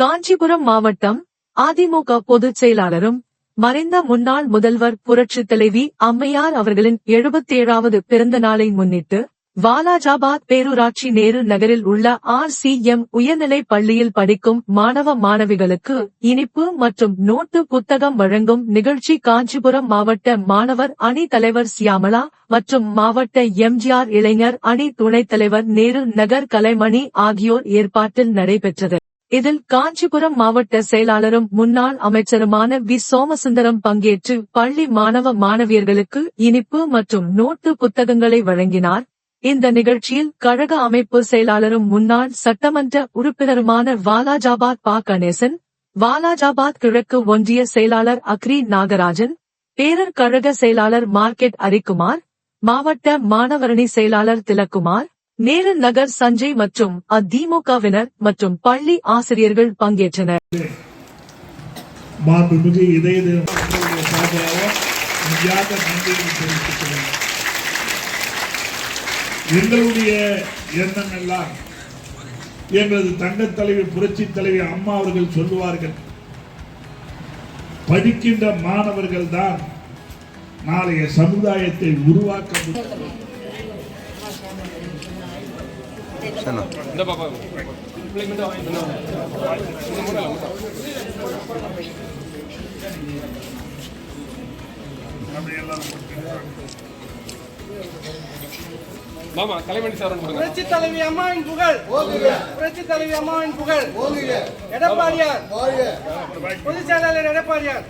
காஞ்சிபுரம் மாவட்டம் அதிமுக பொதுச் செயலாளரும் மறைந்த முன்னாள் முதல்வர் புரட்சித் தலைவி அம்மையார் அவர்களின் எழுபத்தேழாவது பிறந்த நாளை முன்னிட்டு வாலாஜாபாத் பேரூராட்சி நேரு நகரில் உள்ள ஆர் சி எம் உயர்நிலைப் பள்ளியில் படிக்கும் மாணவ மாணவிகளுக்கு இனிப்பு மற்றும் நோட்டு புத்தகம் வழங்கும் நிகழ்ச்சி காஞ்சிபுரம் மாவட்ட மாணவர் அணி தலைவர் சியாமலா மற்றும் மாவட்ட எம்ஜிஆர் இளைஞர் அணி துணைத் தலைவர் நேரு நகர் கலைமணி ஆகியோர் ஏற்பாட்டில் நடைபெற்றது. இதில் காஞ்சிபுரம் மாவட்ட செயலாளரும் முன்னாள் அமைச்சருமான வி. சோமசுந்தரம் பங்கேற்று பள்ளி மாணவ மாணவியர்களுக்கு இனிப்பு மற்றும் நோட்டு புத்தகங்களை வழங்கினார். இந்த நிகழ்ச்சியில் கழக அமைப்பு செயலாளரும் முன்னாள் சட்டமன்ற உறுப்பினருமான வாலாஜாபாத் பா. கணேசன் வாலாஜாபாத் கிழக்கு ஒன்றிய செயலாளர் அக்ரி நாகராஜன் பேரர் கழக செயலாளர் மார்க்கெட் அரிக்குமார் மாவட்ட மாணவரணி செயலாளர் திலக்குமார் நேரு நகர் சஞ்சய் மற்றும் அதிமுகவினர் மற்றும் பள்ளி ஆசிரியர்கள் பங்கேற்றனர். எங்களுடைய எண்ணம் எல்லாம் எங்களது தங்கத் தலைவி புரட்சி தலைவி அம்மா அவர்கள் சொல்லுவார்கள். படிக்கின்ற மாணவர்கள் தான் நாளைய சமுதாயத்தை உருவாக்க முடியும். இல்லை, மூணு. மாமா கலைமணி சார் கொடுங்க புரட்சி தலைவி அம்மாவின் புகழ் புரட்சி தலைவி அம்மாவின் புகழ் எடப்பாடியார் பொதுச் செயலாளர் எடப்பாடியார்